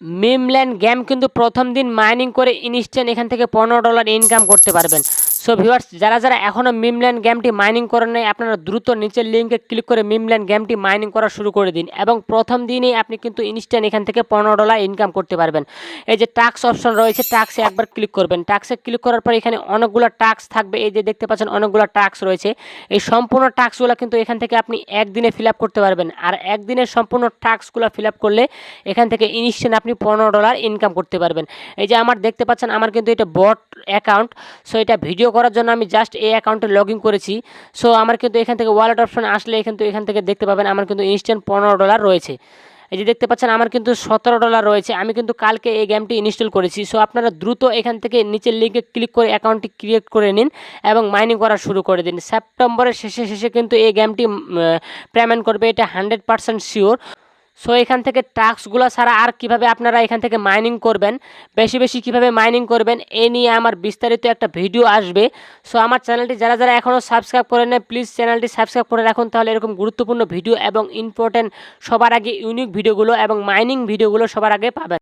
মিমল্যান্ড game কিন্তু প্রথম দিন মাইনিং করে ইনস্ট্যান্ট এখান থেকে পনেরো ডলার ইনকাম করতে পারবেন। সো ভিউয়ার্স যারা যারা এখনও মিমল্যান্ড গেমটি মাইনিং করেন নাই, আপনারা দ্রুত নিচের লিঙ্কে ক্লিক করে মিমল্যান্ড গেমটি মাইনিং করা শুরু করে দিন এবং প্রথম দিনেই আপনি কিন্তু ইনস্ট্যান্ট এখান থেকে পনেরো ডলার ইনকাম করতে পারবেন। এই যে টাক্স অপশন রয়েছে টাক্সে একবার ক্লিক করবেন। টাক্সে ক্লিক করার পর এখানে অনেকগুলো টাক্স থাকবে। এই যে দেখতে পাচ্ছেন অনেকগুলো টাক্স রয়েছে। এই সম্পূর্ণ টাক্সগুলো কিন্তু এখান থেকে আপনি একদিনে ফিল করতে পারবেন। আর একদিনের সম্পূর্ণ টাস্কগুলো ফিল করলে এখান থেকে ইনস্ট্যান্ট আপনি পনেরো ডলার ইনকাম করতে পারবেন। এই যে আমার দেখতে পাচ্ছেন, আমার কিন্তু এটা বট অ্যাকাউন্ট সো এটা ভিডিও করার জন্য আমি জাস্ট এই অ্যাকাউন্টে লগ করেছি। সো আমার কিন্তু এখান থেকে ওয়ালেট অপশন আসলে কিন্তু এখান থেকে দেখতে পাবেন আমার কিন্তু ইনস্ট্যান্ট পনেরো ডলার রয়েছে। এই যে দেখতে পাচ্ছেন, আমার কিন্তু সতেরো ডলার রয়েছে। আমি কিন্তু কালকে এই গেমটি ইনস্টল করেছি। সো আপনারা দ্রুত এখান থেকে নিচের লিঙ্কে ক্লিক করে অ্যাকাউন্টটি ক্রিয়েট করে নিন এবং মাইনিং করা শুরু করে দিন। সেপ্টেম্বরের শেষে শেষে কিন্তু এই গেমটি পেমেন্ট করবে। এটা হান্ড্রেড পার্সেন্ট শিওর সো এখান থেকে টাস্কগুলো ছাড়া আর কীভাবে আপনারা এখান থেকে মাইনিং করবেন, বেশি বেশি কীভাবে মাইনিং করবেন, এ নিয়ে আমার বিস্তারিত একটা ভিডিও আসবে। সো আমার চ্যানেলটি যারা যারা এখনও সাবস্ক্রাইব করে নেয় প্লিজ চ্যানেলটি সাবস্ক্রাইব করে রাখুন, তাহলে এরকম গুরুত্বপূর্ণ ভিডিও এবং ইম্পর্টেন্ট সবার আগে ইউনিক ভিডিওগুলো এবং মাইনিং ভিডিওগুলো সবার আগে পাবেন।